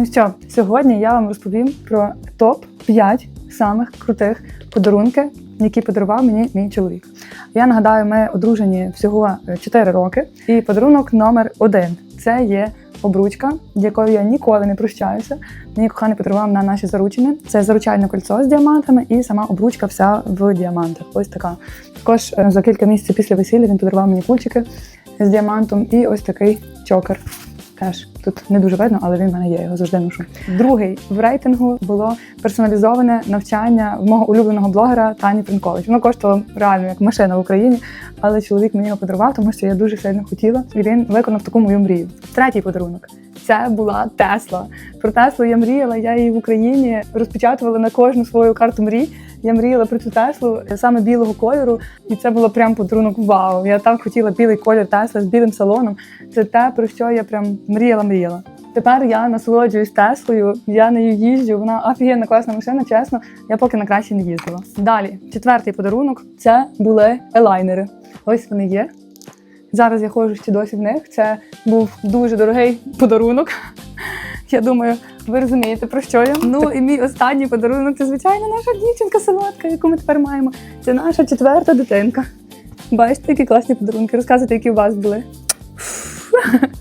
Ну що, сьогодні я вам розповім про топ 5 самих крутих подарунки, які подарував мені мій чоловік. Я нагадаю, ми одружені всього 4 роки, і подарунок номер один це є обручка, якою я ніколи не прощаюся. Мені коханий подарував на наші заручини. Це заручальне кольцо з діамантами і сама обручка вся в діамантах. Ось така. Також е, за кілька місяців після весілля він подарував мені кульчики з діамантом і ось такий чокер. Теж тут не дуже видно, але він в мене є, його завжди ношу. Другий в рейтингу було персоналізоване навчання мого улюбленого блогера Тані Принкович. Воно коштувало реально як машина в Україні, але чоловік мені його подарував, тому що я дуже сильно хотіла, і він виконав таку мою мрію. Третій подарунок. Це була Тесла. Про Теслу я мріяла. Я її в Україні розпечатувала на кожну свою карту мрій. Я мріяла про цю Теслу саме білого кольору, і це було прям подарунок. Вау! Я так хотіла білий колір Тесла з білим салоном. Це те, про що я прям мріяла, мріяла. Тепер я насолоджуюсь Теслою, я нею їжджу. Вона офігенна класна машина. Чесно, я поки на краще не їздила. Далі, четвертий подарунок це були елайнери. Ось вони є. Зараз я ходжу ще досі в них. Це був дуже дорогий подарунок. Я думаю, ви розумієте про що я. Ну і мій останній подарунок це звичайно наша дівчинка солодка, яку ми тепер маємо. Це наша четверта дитинка. Бачите, які класні подарунки. Розказуйте, які у вас були.